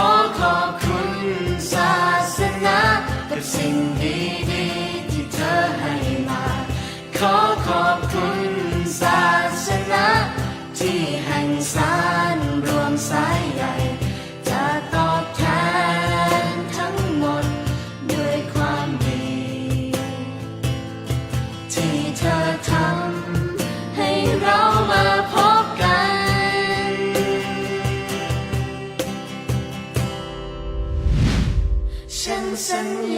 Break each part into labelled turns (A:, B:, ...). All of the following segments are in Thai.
A: ขอขอบคุณศาสนากับสิ่งดีๆที่เธอให้มาขอ สัญญา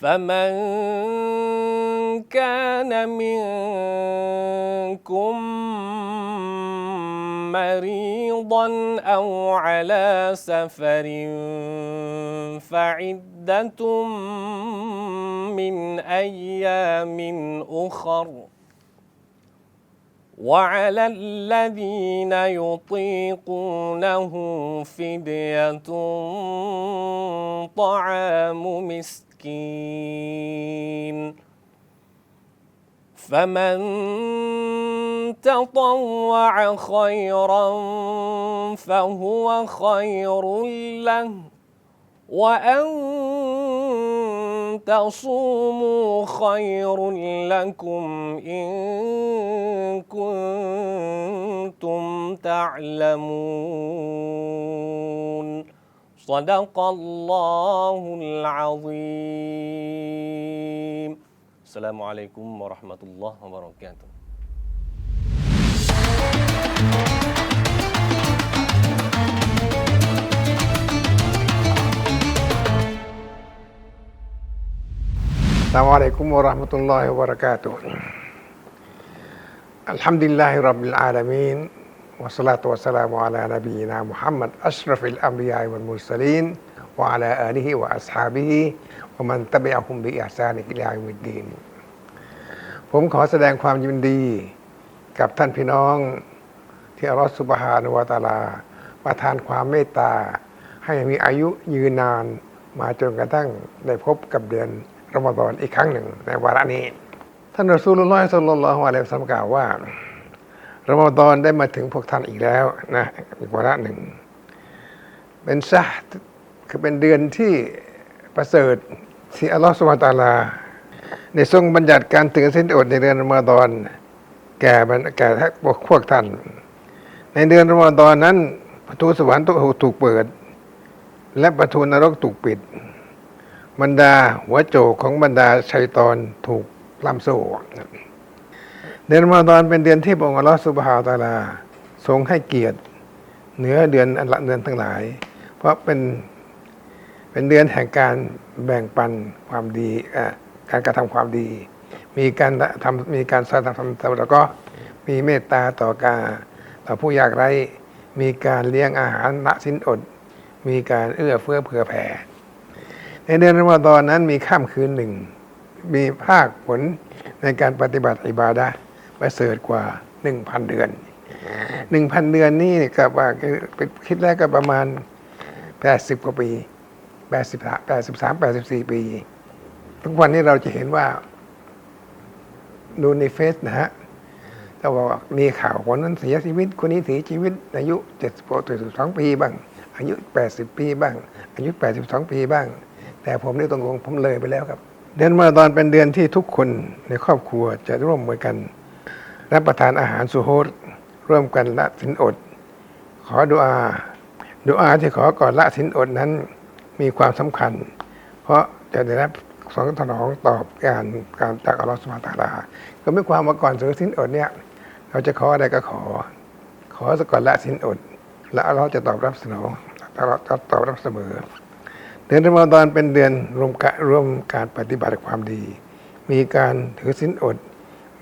B: فمن كان منكم مريضا أو على سفر فعدة من أيام أخر وعلى الذين يطيقونه فدية طعام مسكين فمن تطوع خيرا فهو خير له وأن تصوموا خير لكم إن كنتم تعلمون. صدق الله العظيم. السلام عليكم ورحمة الله وبركاته.
C: السلام عليكم ورحمة الله وبركاته. الحمد لله رب العالمين. กุมวะเราะห์มะตุลลอฮิวะบะเราะกาตุฮ์อัลฮัมดุลิลลาฮิร็อบบิลอาลามีนวะศอลาตุวะสลามุอะลานบีนามุฮัมมัดอัชรฟิลอัมบิยาวัลมุรสลีนวะอะลาอาลิฮิวะอัศฮาบิฮิวะมันตะบิอะฮุมบิอิห์ซานิอิลายุมิดดีนผมขอแสดงความยินดี กับท่านพี่น้อง ที่อัลลอฮฺสุบฮานะฮูวะตาลา ประทานความเมตตา ให้มีอายุยืนนาน มาจนกระทั่งได้พบกับเดือนรอมฎอนอีกครั้งหนึ่งในวาระนี้ ท่านรอซูลุลลอฮิศ็อลลัลลอฮุอะลัยฮิวะซัลลัมกล่าวว่า รอมฎอนได้มาถึงพวกท่านอีกแล้วนะอีกวาระหนึ่ง เป็นซะคือเป็นเดือนที่ประเสริฐที่อัลลอฮฺสุบฮาตาลาได้ทรงบัญญัติการถือศีลอดในเดือนรอมฎอนแก่แก่พวกพวกท่าน ในเดือนรอมฎอนนั้น ประตูสวรรค์ถูกเปิด และประตูนรกถูกปิด บรรดาหัวโจกของบรรดาชัยตอนถูกล่ามโซ่ เดือนรอมฎอนเป็นเดือนที่พระองค์อัลลอฮฺสุบฮาวตาลา ทรงให้เกียรติ เหนือเดือนอันละเดือนทั้งหลาย เพราะเป็นเป็นเดือนแห่งการแบ่งปันความดีการกระทำความดี มีการทำมีการสร้างทำแล้วก็มีเมตตาต่อการต่อผู้ยากไร้ มีการเลี้ยงอาหารละสินอด มีการเอื้อเฟื้อเผื่อแผ่ ในเดือนรอมฎอนนั้นมีข้ามคืนหนึ่ง มีภาคผลในการปฏิบัติอิบาดะห์ ประเสริฐกว่าหนึ่งพันเดือนหนึ่งพันเดือนนี่กับว่าคิดแล้วก็ประมาณแปดสิบกว่าปีแปดสิบแปดสิบสามแปดสิบสี่ปี ทุกวันนี้เราจะเห็นว่าดูในเฟซนะฮะแต่ว่ามีข่าวคนนั้นเสียชีวิต คนนี้เสียชีวิต อายุ70 72ปีบ้าง อายุ 80 ปีบ้าง อายุ 82 ปีบ้าง แต่ผมนี่ตรงๆผมเลยไปแล้วครับเดือนรอมฎอนเป็นเดือนที่ทุกคนในครอบครัวจะร่วมมือกัน รับประทานอาหารสุโฮดร่วมกันละสินอด ขอดุอาดุอาที่ขอก่อนละสินอดนั้นมีความสำคัญ เพราะจะได้รับสองสนองตอบการการจากอัลลอฮฺสุบฮานตาลา ก็ไม่ความว่าก่อนถือสินอดเนี่ย เราจะขออะไรก็ขอ ขอสก่อนละสินอด และอัลลอฮฺจะตอบรับสนองอัลลอฮฺจะตอบรับเสมอ เดือนรอมฎอนเป็นเดือนรวมกะรวมการปฏิบัติความดี มีการถือสินอด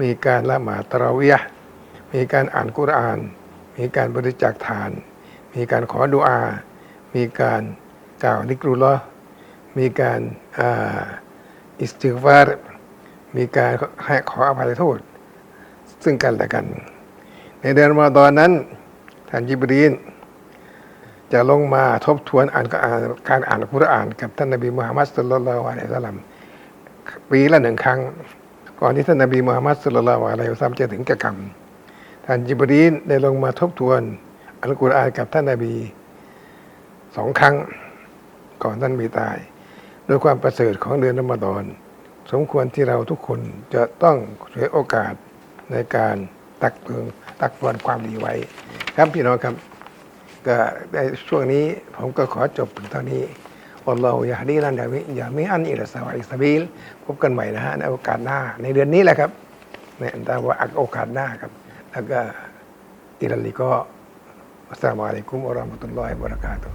C: มีการละหมาตราวีย์มีการอ่านกุราน มีการบริจาคทาน มีการขอดุอา มีการกล่าวนิกรุลอมีการอิสติฆฟารมีการให้ขออภัยโทษ ซึ่งกันและกัน ในเดือนรอมฎอนนั้นท่านยิบรีนจะลงมาทบทวนอ่านก็อ่านการอ่านคุรอาน กับท่านนบีมุฮัมมัดสุลลัลลอฮุอะลัยฮิวะสัลลัมปีละหนึ่งครั้ง ก่อนที่ท่านนบีมุฮัมมัดสุลลัลลอฮุอะลัยฮิวะสัลลัมจะถึงแก่กรรม ท่านจิบรีนได้ลงมาทบทวนอัลกุรอานกับท่านนบีสองครั้งก่อนท่านมีตายด้วยความประเสริฐของเดือนรอมฎอนสมควรที่เราทุกคนจะต้องเสียโอกาสในการตักเตือนตักตวงความดีไว้ ครับพี่น้องครับ ก็ในช่วงนี้ผมก็ขอจบเพียงเท่านี้ อัลลอฮฺยาฮดีลันดามิยามิอันอิลสวอิสบิลพบกันใหม่นะฮะในโอกาสหน้า ในเดือนนี้แหละครับในอันตราว่าโอกาสหน้าครับ แล้วก็อิรัลลิก็อัสสลามุอะลัยกุมวะเราะห์มะตุลลอฮิบะราะกาตุ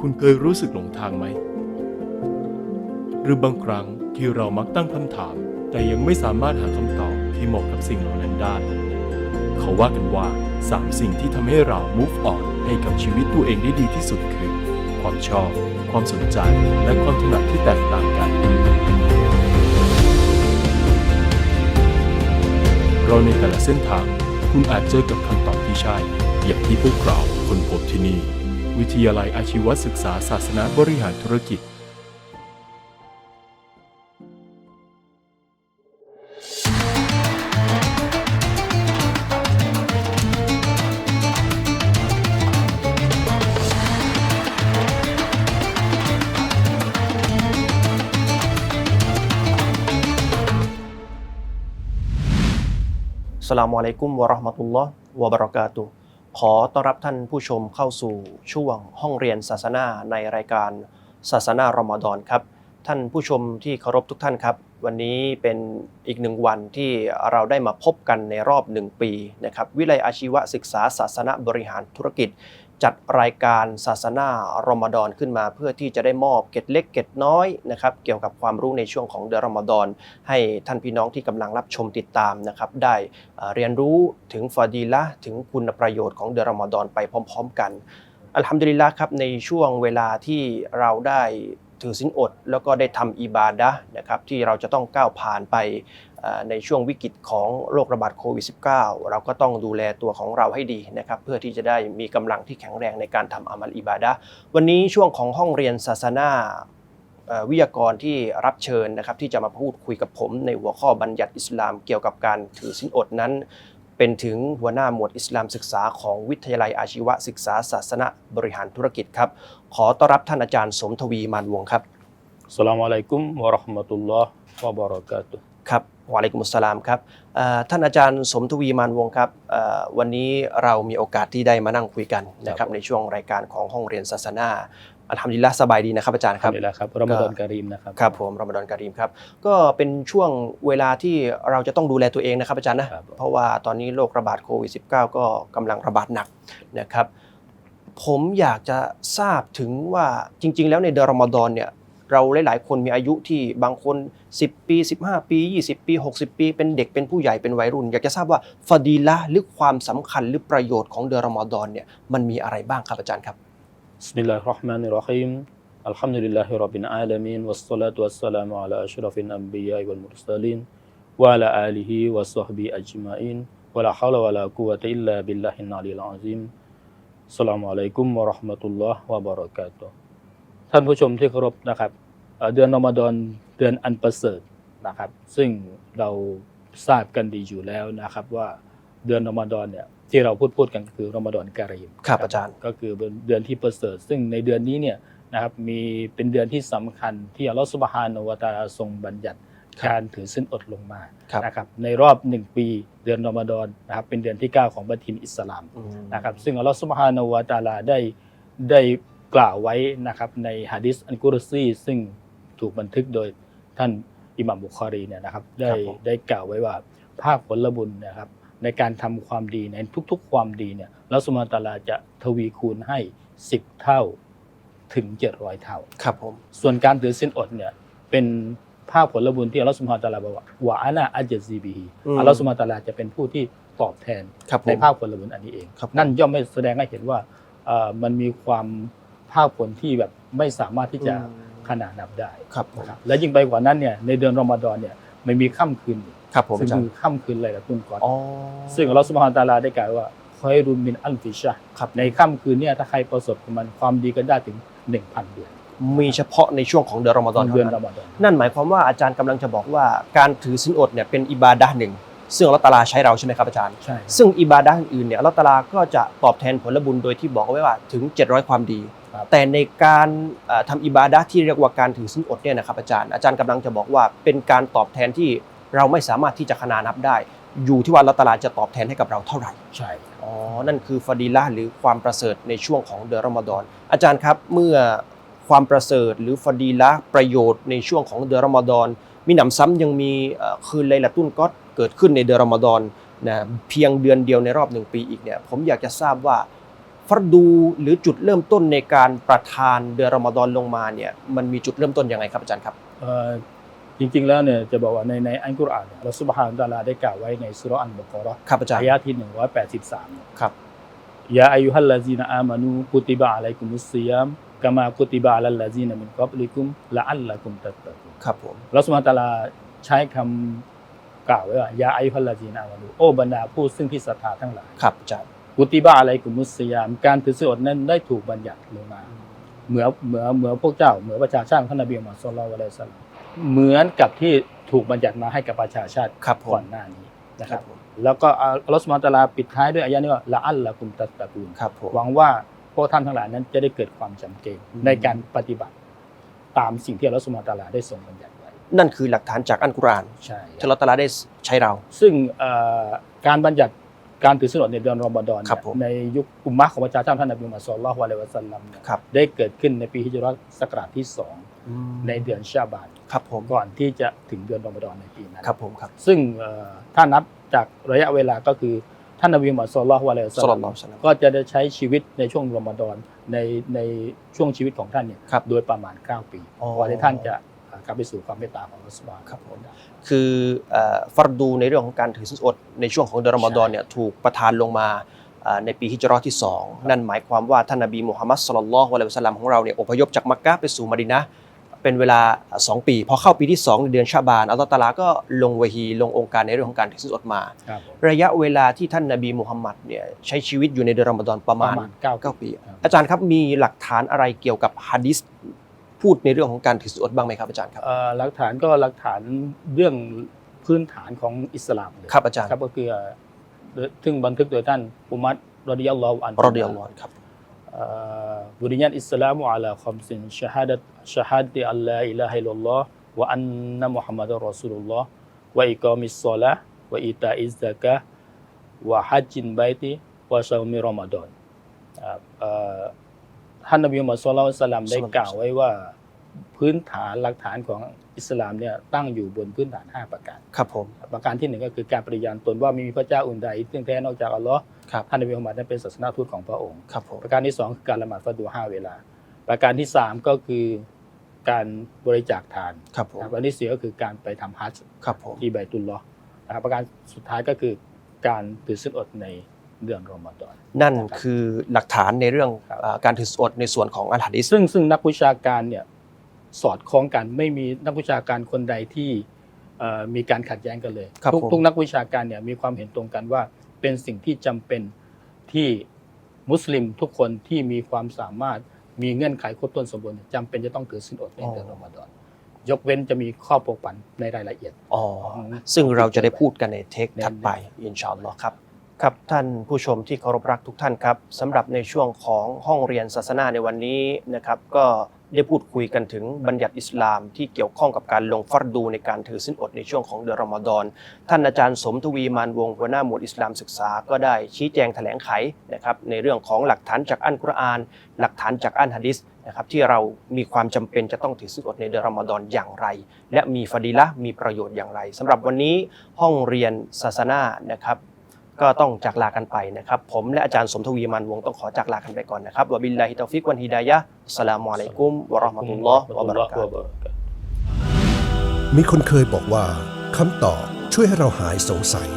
D: คุณเคยรู้สึกหลงทางไหม หรือบางครั้งที่เรามักตั้งคำถาม แต่ยังไม่สามารถหาคำตอบที่เหมาะกับสิ่งเหล่านั้นได้ เขาว่ากันว่าสามสิ่งที่ทำให้เรา move on ให้กับชีวิตตัวเองได้ดีที่สุดคือ ความชอบ ความสนใจ และความถนัดที่แตกต่างกันเราในแต่ละเส้นทาง คุณอาจเจอกับคำตอบที่ใช่ อย่างที่พวกเราคนพบที่นี่ วิทยาลัยอาชีวศึกษาศาสนาบริหารธุรกิจ
E: สลามอะลัยกุมวะราะห์มะตุลลอฮ์วะบะเราะกาตุขอต้อนรับท่านผู้ชมเข้าสู่ช่วงห้องเรียนศาสนาในรายการศาสนารอมฎอนครับ ท่านผู้ชมที่เคารพทุกท่านครับ วันนี้เป็นอีกหนึ่งวันที่เราได้มาพบกันในรอบหนึ่งปีนะครับวิไลยอาชีวศึกษาศาสนาบริหารธุรกิจ จัดรายการศาสนารอมฎอนขึ้นมา เพื่อที่จะได้มอบเกร็ดเล็กเกร็ดน้อยนะครับเกี่ยวกับความรู้ในช่วงของเดือนรอมฎอนให้ท่านพี่น้องที่กำลังรับชมติดตามนะครับได้เรียนรู้ถึงฟาดีละถึงคุณประโยชน์ของเดือนรอมฎอนไปพร้อม ๆ กันอัลฮัมดุลิลละครับในช่วงเวลาที่เราได้ถือสินอด แล้วก็ได้ทำอิบาดะนะครับที่เราจะต้องก้าวผ่านไป ในช่วงวิกฤตของโรคระบาดโควิด -19 เราก็ต้องดูแลตัวของเราให้ดีนะครับเพื่อที่จะได้มีกำลังที่แข็งแรงในการทำอามัลอิบาดะวันนี้ช่วงของห้องเรียนศาสนาวิทยากรที่รับเชิญนะครับที่จะมาพูดคุยกับผมในหัวข้อบัญญัติอิสลามเกี่ยวกับการถือสินอดนั้น เป็นถึงหัวหน้าหมวดอิสลามศึกษาของวิทยาลัยอาชีวศึกษาศาสนาบริหารธุรกิจครับ ขอต้อนรับท่านอาจารย์สมทวีมานวงครับ
F: Assalamualaikum warahmatullahi wabarakatuh.
E: ครับวะอะ ลัยกุมุสสลามครับเอ่อท่านอาจารย์สมทวีมานวงศ์ครับเอ่อวันนี้เรามีโอกาสที่ได้มานั่งคุยกันนะครับในช่วงรายการของห้องเรียนศาสนาอัลฮัมดุลิลละห์สบายดีนะครับอาจารย์ครับ
F: Alhamdulillah ครับรอมฎอนการีมนะครับ
E: ครับผมรอมฎอนการีมครับก็เป็นช่วงเวลาที่เราจะต้องดูแลตัวเองนะครับอาจารย์นะครับเพราะว่าตอนนี้โรคระบาดโควิด -19 ก็กำลังระบาดหนักนะครับผมอยากจะทราบถึงว่าจริง ๆ แล้วในเดือนรอมฎอนเนี่ย เราหลาย ๆ คนมีอายุที่บางคน 10 ปี 15 ปี 20 ปี 60 ปี เป็นเด็กเป็นผู้ใหญ่เป็นวัยรุ่น อยากจะทราบว่าฟาดีละหรือความสำคัญหรือประโยชน์ของเดือนรอมฎอนเนี่ยมันมีอะไรบ้างครับอาจารย์ครับ
F: สมิลลาฮิรราะห์มานิรเราะฮีม الحمد لله رب العالمين والصلاة والسلام على أشرف الأنبياء والمرسلين وعلى آله وصحبه أجمعين ولا حول ولا قوة إلا بالله العلي العظيم السلام عليكم ورحمة الله وبركاته ท่านผู้ชมที่เคารพนะครับเอ่อเดือนรอมฎอนเดือนอันประเสริฐนะครับ ซึ่งเราทราบกันดีอยู่แล้วนะครับว่าเดือนรอมฎอนเนี่ยที่เราพูดพูดกันคือรอมฎอนการีม
E: ครับอาจารย์
F: ก็คือเป็นเดือนที่ประเสริฐ ซึ่งในเดือนนี้เนี่ยนะครับมีเป็นเดือนที่สำคัญที่อัลลอฮฺสุบฮานะฮูวะตะอาลาทรงบัญญัติ
E: ครับ
F: การถือสินอดลงมา
E: ครับ
F: นะครับในรอบหนึ่งปีเดือนรอมฎอนนะครับเป็นเดือนที่ 9 ของบัตินอิสลาม
E: อืม
F: นะครับซึ่งอัลลอฮฺสุบฮานะฮูวะตะอาลาได้ได้ กล่าวไว้นะครับในฮะดิษอันกุรซีซึ่งถูกบันทึกโดยท่านอิหม่ามบุคอรีเนี่ยนะครับได้ได้กล่าวไว้ว่าภาคผลบุญนะครับในการทำความดีในทุกๆ ความดีเนี่ยอัลลอฮฺสุบฮานะฮูวะตะอาลาจะทวีคูณให้ 10 เท่าถึง 700 เท่า
E: ครับผม
F: ส่วนการถือสินอดเนี่ยเป็นภาคผลบุญที่อัลลอฮฺสุบฮานะฮูวะตะอาลาบอกว่าวะอานาอัจซีบีฮีอัลลอฮฺสุบฮานะฮูวะตะอาลาจะเป็นผู้ที่ตอบแทน
E: ครับผม
F: ในภาคผลบุญอันนี้เอง
E: ครับผม
F: นั่นย่อมไม่แสดงให้เห็นว่าเอ่อมันมีความ ภาคผลที่แบบไม่สามารถที่จะ
E: อืม
F: ขนาดนับได้
E: ครับผม
F: นะครับและยิ่งไปกว่านั้นเนี่ยในเดือนรอมฎอนเนี่ยมันมีค่ำคืน
E: ครับผม
F: ซึ่ง
E: อาจาร
F: คื
E: ย์
F: อค่ำคืนอะไรละตุนก่อน
E: อ๋อ
F: ซึ่งอัลลอฮฺสุบฮานะฮูวะตะอาลาได้กล่าวว่าคอยรุนมินอัลฟิชะห์
E: ครับ
F: ในค่ำคืนเนี่ยถ้าใครประสบกับมันความดีก็ได้ถึง 1,000 เดือน
E: มีเฉพาะในช่วงของเดือนรอมฎอน
F: เดือน
E: เท่า
F: ร
E: นั้
F: อนมฎอน
E: นั่นหมายความว่าอาจารย์กำลังจะบอกว่าการถือสินอดเนี่ยเป็นอิบาดะห์หนึ่ง ซึ่งอัลลอฮฺตะอาลาใช้เราใช่ไหมครับอาจารย์
F: ใช่
E: ซึ่งอิบาดะห์อื่นๆเนี่ยอัลลอฮฺตะอาลาก็จะตอบแทนผลบุญโดยที่บอกเอาไว้ว่าถึง 700 ความดี
F: ครับ
E: แต่ในการเอ่อทำอิบาดะห์ที่เรียกว่าการถือสินอดเนี่ยนะครับอาจารย์อาจารย์กำลังจะบอกว่าเป็นการตอบแทนที่เราไม่สามารถที่จะขนานับได้ อยู่ที่ว่าอัลลอฮฺตะอาลาจะตอบแทนให้กับเราเท่าไหร่
F: ใช่
E: อ๋อนั่นคือฟาดีละห์หรือความประเสริฐในช่วงของเดือนรอมฎอนอาจารย์ครับเมื่อความประเสริฐหรือฟาดีละห์ประโยชน์ในช่วงของเดือนรอมฎอนมีหนำซ้ำยังมีเอ่อคืนไลละตุนก็เกิดขึ้นในเดือนรอมฎอนนะเพียงเดือนเดียวในรอบหนึ่งปีอีกเนี่ยผมอยากจะทราบว่า ฟัรดูหรือจุดเริ่มต้นในการประทานเดือนรอมฎอนลงมาเนี่ยมันมีจุดเริ่มต้นยังไงครับอาจารย์ครับ
F: เอ่อจริงๆแล้วเนี่ยจะบอกว่าในในอัลกุรอานเนี่ยเราสุบฮานะฮูวะตะอาลาได้กล่าวไว้ในสุเราะห์อันบุกอเราะห์
E: ครับอาจารย์
F: อายะที่183เนี่ย
E: ครับ
F: ยาอายุฮัลลาซีนอามานูกุติบะอะลัยกุมุสซิยามกามากุติบะอะลัลลาซีนมินกับลิกุมละอัลละกุมตัตตะกุน
E: ครับผม
F: เราสุบฮานะฮูวะตะอาลาใช้คำกล่าวไว้ว่ายาอายุฮัลลาซีนอามานูโอ้บรรดาผู้ซึ่งที่ศรัทธาทั้งหลาย
E: ครับอาจารย์
F: กุติบะอะลัยกุมุสซิยาม การถือศีลอดนั้นได้ถูกบัญญัติลงมา เหมือนเหมือนเหมือนพวกเจ้า เหมือนประชาชาติของท่านนบีมุฮัมมัดศ็อลลัลลอฮุอะลัยฮิวะซัลลัมเหมือนกับที่ถูกบัญญัติมาให้กับประชาชาติ
E: ครับผม
F: ก่อนหน้านี้นะค
E: ครั
F: รั
E: บบผม
F: แล้วก็อัลลอฮฺสุบฮานะฮูวะตะอาลาปิดท้ายด้วยอายะนี้ว่าละอัลละกุมตัตตะกูน
E: ครับผม
F: หวังว่าพวกท่านทั้งหลายนั้นจะได้เกิดความจำเจ
E: อืม
F: ในการปฏิบัติตามสิ่งที่อัลลอฮฺสุบฮานะฮูวะตะอาลาได้ทรงบัญญัติไว้
E: นั่นคือหลักฐานจากอัลกุรอาน
F: ใช่
E: ที่อัลลอฮฺตะอาลาได้ใช้เรา
F: ซึ่งเอ่อการบัญญัติ การถือศีลอดในเดือนรอมฎอน
E: ครับ
F: เนี่ย
E: ผม
F: ในยุคอุมมะห์ของประชาชาติท่านนบีมุฮัมมัดศ็อลลัลลอฮุอะลัยฮิวะซัลลัมเนี่ย
E: ครับ
F: ได้เกิดขึ้นในปีฮิจรัตศักราชที่สองในเดือนชาบาน
E: ครับผม
F: ก่อนที่จะถึงเดือนรอมฎอนในปีนั้น
E: ครับผมครับ
F: ซึ่งเอ่อถ้านับจากระยะเวลาก็คือท่านนบีมุฮัมมัดศ็อลลัลลอฮุอะลัยฮิวะซัล
E: ศ็อลลั
F: ลั
E: ล
F: ม
E: ลอฮุอะลัยฮิวะซัลลัม
F: ก็จะได้ใช้ชีวิตในช่วงรอมฎอนในในช่วงชีวิตของท่านเนี่ย
E: ครับ
F: โดยประมาณ 9 ปี
E: อ๋อ
F: ก่อนที่ท่านจะ กลับไปสู่ความเมตตาของอัลลอฮฺสุบฮานะฮูวะ
E: ครับผม
F: ตะอาลา
E: คือเอ่อฟัรดูในเรื่องของการถือศีลอดในช่วงของเดือนรอมฎอน
F: ใช่
E: เนี่ยถูกประทานลงมาเอ่อในปีฮิจเราะห์ที่ 2 นั่นหมายความว่าท่านนบีมุฮัมมัดสุลลัลลอฮุอะลัยฮิวะสัลลัมของเราเนี่ยอพยพจากมักกะฮ์ไปสู่มะดีนะห์เป็นเวลา 2 ปี พอเข้าปีที่ 2 ในเดือนชาบานอัลลอฮฺตะอาลาก็ลงวะฮีลงองค์การในเรื่องของการถือศีลอดมา
F: ครับผม
E: ระยะเวลาที่ท่านนบีมุฮัมมัดเนี่ยใช้ชีวิตอยู่ในเดือนรอมฎอนประ
F: ป
E: มา
F: ระ
E: ณ
F: มาณเก้า
E: 9ปี
F: ครับ
E: อาจารย์ครับมีหลักฐานอะไรเกี่ยวกับฮะดิษ พูดในเรื่องของการถือศีลอดบ้างไหมครับอาจารย์ครับ
F: เอ่อหลักฐานก็หลักฐานเรื่องพื้นฐานของอิสลามเลย
E: ครับอาจารย์
F: ครับก็คือเอ่อซึ่งบันทึกโดยท่านอุมัรรอดิยัลลอฮุอันฮุ
E: รอดิยัลลอฮุอันฮุครับ
F: บุริยันอิสลามอัลาคอมซินชะฮัดชะฮัดอัลลอฮอิลาฮิลลัลลอฮ์วะอันนะมุฮัมมัดรอสูลุลลอฮ์วะอิกามิสศอลาห์วะอิตาอิซซะกะฮ์วะฮัจจินไบติวะชาวมิรอมฎอนอ่าเอ่อ ท่านนบีมุฮัมมัดศ็อลลัลลอฮุอะลัยฮิวะซัลลัมได้กล่าวไว้ว่าพื้นฐานหลักฐานของอิสลามเนี่ยตั้งอยู่บนพื้นฐาน 5 ประการ
E: ครับผม
F: ประการที่หนึ่งก็คือการปฏิญาณตนว่าไม่มีพระเจ้าอื่นใดซึ่งแท้นอกจากอัลลอฮ์
E: ครับ
F: ท่านนบีมุฮัมมัดนั้นเป็นศาสนาทูตของพระองค์
E: ครับผม
F: ประการที่สองคือการละหมาดฟัดดูห้าเวลา ประการที่สามก็คือการบริจาคทาน
E: ครับผม
F: นะครับประการที่สี่ก็คือการไปทำฮัจญ์
E: ครับผม
F: ที่ไบตุลลอฮ์นะครับประการสุดท้ายก็คือการถือศีลอดใน เดือนรอมฎอน
E: นั่นคือหลักฐานในเรื่อง
F: ครับ
E: อ่าการถือศีลอดในส่วนของอัลฮะดิษ
F: ซึ่งซึ่งนักวิชาการเนี่ยสอดคล้องกันไม่มีนักวิชาการคนใดที่เอ่อมีการขัดแย้งกันเลย
E: ครับ
F: ทุก
E: ผม
F: ทุกนักวิชาการเนี่ยมีความเห็นตรงกันว่าเป็นสิ่งที่จำเป็นที่มุสลิมทุกคนที่มีความสามารถมีเงื่อนไขครบถ้วนสมบูรณ์จำเป็นจะต้องถือศีลอดในเดือนรอมฎอนยกเว้นจะมีข้อปกปันในรายละเอียด
E: อ๋อซึ่งเราจะได้พูดกันในเทคถัดไปอินชาอัลลอฮ์ครับ ครับท่านผู้ชมที่เคารพรักทุกท่านครับสำหรับในช่วงของห้องเรียนศาสนาในวันนี้นะครับก็ได้พูดคุยกันถึงบัญญัติอิสลามที่เกี่ยวข้องกับการลงฟัรดูในการถือสินอดในช่วงของเดือนรอมฎอนท่านอาจารย์สมทวีมานวงหัวหน้าหมวดอิสลามศึกษาก็ได้ชี้แจงแถลงไขนะครับในเรื่องของหลักฐานจากอัลกุรอาน หลักฐานจากอัลฮะดิษนะครับที่เรามีความจำเป็นจะต้องถือสินอดในเดือนรอมฎอนอย่างไร และมีฟดีละมีประโยชน์อย่างไรสำหรับวันนี้ห้องเรียนศาสนานะครับ ก็ต้องจากลากันไปนะครับ ผมและอาจารย์สมทวีมันวงต้องขอจากลากันไปก่อนนะครับวะบิลลาฮิตอฟิกวันฮิดายะสลามุอะลัยกุมวะเราะห์มะตุลลอฮ์วะบะเราะกาตุ
G: มีคนเคยบอกว่าคำตอบช่วยให้เราหายสงสัย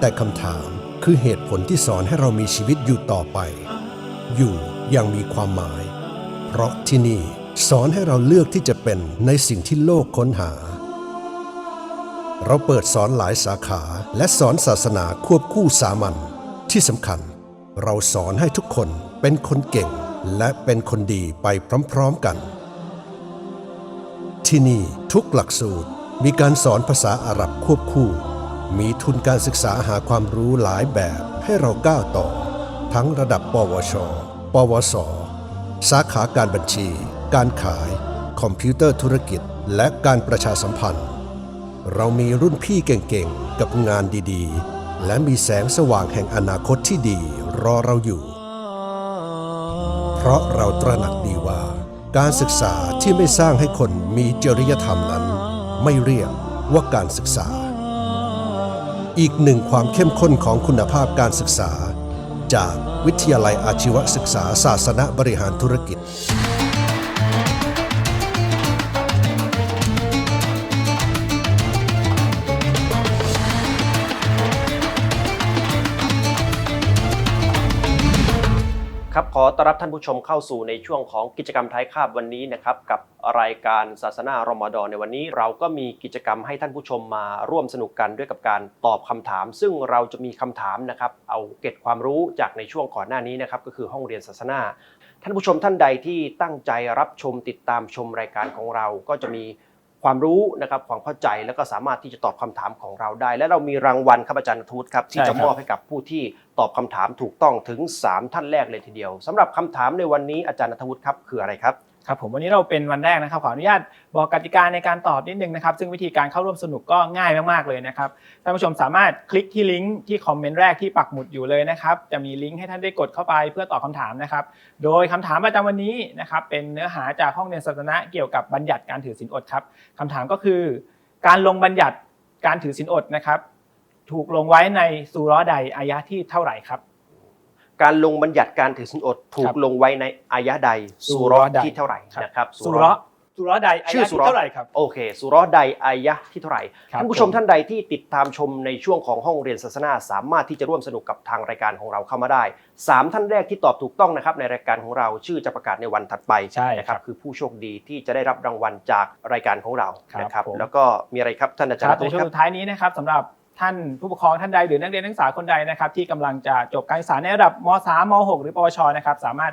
G: แต่คำถามคือเหตุผลที่สอนให้เรามีชีวิตอยู่ต่อไป อยู่อย่างมีความหมาย เพราะที่นี่สอนให้เราเลือกที่จะเป็นในสิ่งที่โลกค้นหา เราเปิดสอนหลายสาขาและสอนศาสนาควบคู่สามัญที่สำคัญ เราสอนให้ทุกคนเป็นคนเก่งและเป็นคนดีไปพร้อมๆกัน ที่นี่ทุกหลักสูตรมีการสอนภาษาอาหรับควบคู่ มีทุนการศึกษาหาความรู้หลายแบบให้เราก้าวต่อ ทั้งระดับปวช ปวส สาขาการบัญชี การขาย คอมพิวเตอร์ธุรกิจ และการประชาสัมพันธ์ เรามีรุ่นพี่เก่งๆ กับงานดีๆ และมีแสงสว่างแห่งอนาคตที่ดีรอเราอยู่ เพราะเราตระหนักดีว่า การศึกษาที่ไม่สร้างให้คนมีจริยธรรมนั้น ไม่เรียกว่าการศึกษา อีกหนึ่งความเข้มข้นของคุณภาพการศึกษา จากวิทยาลัยอาชีวศึกษาศาสนบริหารธุรกิจ
E: ขอต้อนรับท่านผู้ชมเข้าสู่ในช่วงของกิจกรรมท้ายคาบวันนี้นะครับกับรายการศาสนารอมฎอนในวันนี้เราก็มีกิจกรรมให้ท่านผู้ชมมาร่วมสนุกกันด้วยกับการตอบคำถาม ซึ่งเราจะมีคำถามนะครับเอาเก็บความรู้จากในช่วงก่อนหน้านี้นะครับก็คือห้องเรียนศาสนาท่านผู้ชมท่านใดที่ตั้งใจรับชมติดตามชมรายการของเราก็จะมี ความรู้นะครับความเข้าใจแล้วก็สามารถที่จะตอบคำถามของเราได้ และเรามีรางวัลครับอาจารย์ทูตครับที่
F: ใช่ครั
E: จะ
F: บ
E: มอบให้กับผู้ที่ตอบคำถามถูกต้องถึง 3 ท่านแรกเลยทีเดียวสำหรับคำถามในวันนี้อาจารย์นัทวุฒิครับคืออะไรครับ
H: ครับผมวันนี้เราเป็นวันแรกนะครับขออนุญาตบอกกติกาในการตอบนิดนึงนะครับซึ่งวิธีการเข้าร่วมสนุกก็ง่ายมากๆเลยนะครับท่านผู้ชมสามารถคลิกที่ลิงก์ที่คอมเมนต์แรกที่ปักหมุดอยู่เลยนะครับจะมีลิงก์ให้ท่านได้กดเข้าไปเพื่อตอบคำถามนะครับโดยคำถามประจำวันนี้นะครับเป็นเนื้อหาจากห้องเรียนศาสนะเกี่ยวกับบัญญัติการถือศีลอดครับคำถามก็คือ การลงบัญญัติการถือศีลอดนะครับถูกลงไว้ในสุราะห์ใดอายะที่เท่าไหร่ครับ
E: การลงบัญญัติการถือสินอดถู
H: ครั
E: ก
H: บ
E: ลงไว้ในอายะห์ใด
H: สุ
E: สุ
H: เราะ
E: เราะ
H: ห์
E: ห์
H: ใด
E: ที่เท่าไหร่
H: ครับ
E: นะครับ
H: สุเราะห์สุเราะห์ใดอา
E: ชื่อยะสุ
H: ที่
E: เราะห์
H: เท่าไหร่ครับ
E: โอเคสุเราะห์ใดอายะห์ที่เท่าไหร่
H: ครับ
E: ท่านผู้ชม
H: ผม
E: ท่านใดที่ติดตามชมในช่วงของห้องเรียนศาสนา สามารถที่จะร่วมสนุกกับทางรายการของเราเข้ามาได้สามท่านแรกที่ตอบถูกต้องนะครับในรายการของเราชื่อจะประกาศในวันถัดไป
H: ใช่
E: นะครับคือผู้โชคดีที่จะได้รับรางวัลจากรายการของเรา
H: ครับ
E: นะครับ
H: ผม
E: แล้วก็มีอะไรครับท่านอาจาร
H: ครับ
E: ย์
H: ใน
E: ตุ้
H: ช่วง
E: ครับ
H: สุดท้ายนี้นะครับสำหรับ ท่านผู้ปกครองท่านใดหรือนักเรียนนักศึกษาคนใดนะครับ ที่กำลังจะจบการศึกษาในระดับม .3 ม .6 หรือปวชนะครับสามารถ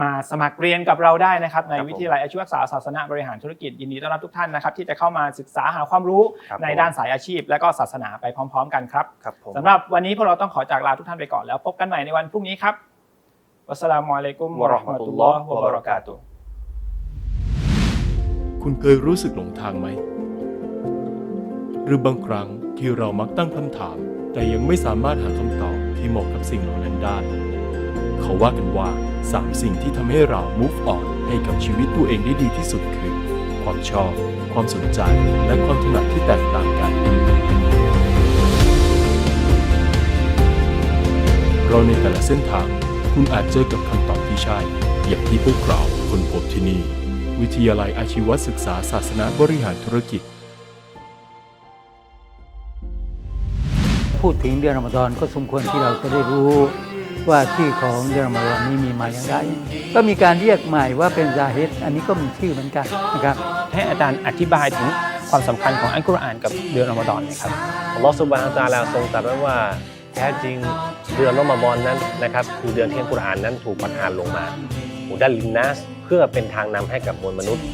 H: มาสมัครเรียนกับเราได้นะครับ ใน
E: ครับผม
H: วิทยาลัยอาชีวศึกษาศาสนาบริหารธุรกิจยินดีต้อนรับทุกท่านนะครับ ที่จะเข้ามาศึกษาหาความรู้
E: ครับ
H: ใน
E: ผม
H: ด้านสายอาชีพ และก็ศาสนาไปพร้อม ๆ กันครับ
E: ครับผม
H: สำหรับวันนี้พวกเราต้องขอจากลาทุกท่านไปก่อนแล้วพบกันใหม่ในวันพรุ่งนี้ครับวัสสลามุอะลัยกุมวะเราะห์มะตุลลอฮ์วะบะเราะกาตุฮ์
D: คุณเคยรู้สึกหลงทางไหม หรือบางครั้ง ที่เรามักตั้งคำถาม แต่ยังไม่สามารถหาคำตอบที่เหมาะกับสิ่งเหล่านั้นได้ เขาว่ากันว่าสามสิ่งที่ทำให้เรา move on ให้กับชีวิตตัวเองได้ดีที่สุดคือ ความชอบ ความสนใจ และความถนัดที่แตกต่างกันเราในแต่ละเส้นทาง คุณอาจเจอกับคำตอบที่ใช่ อย่างที่พวกเราคนพบที่นี่ วิทยาลัยอาชีวศึกษาศาสนาบริหารธุรกิจ
I: พูดถึงเดือนรอมฎอนก็สมควรที่เราจะได้รู้ว่าชื่อของเดือนรอมฎอนนี้มีมาอย่างไร ก็มีการเรียกใหม่ว่าเป็นซาฮิดอันนี้ก็มีชื่อเหมือนกันนะครับ
H: ให้อาจารย์อธิบายถึงความสำคัญของอัลกุรอานกับเดือนรอมฎอนหนะครับ
J: อัลลอฮฺซุบฮานะฮูวะตะอาลาทรงตรัสไว้ว่าแท้จริงเดือนรอมฎอนนั้นนะครับคือเดือนที่อัลกุรอานนั้นถูกประทานลงมาอุดัลลินนัสเพื่อเป็นทางนำให้กับมวลมนุษย์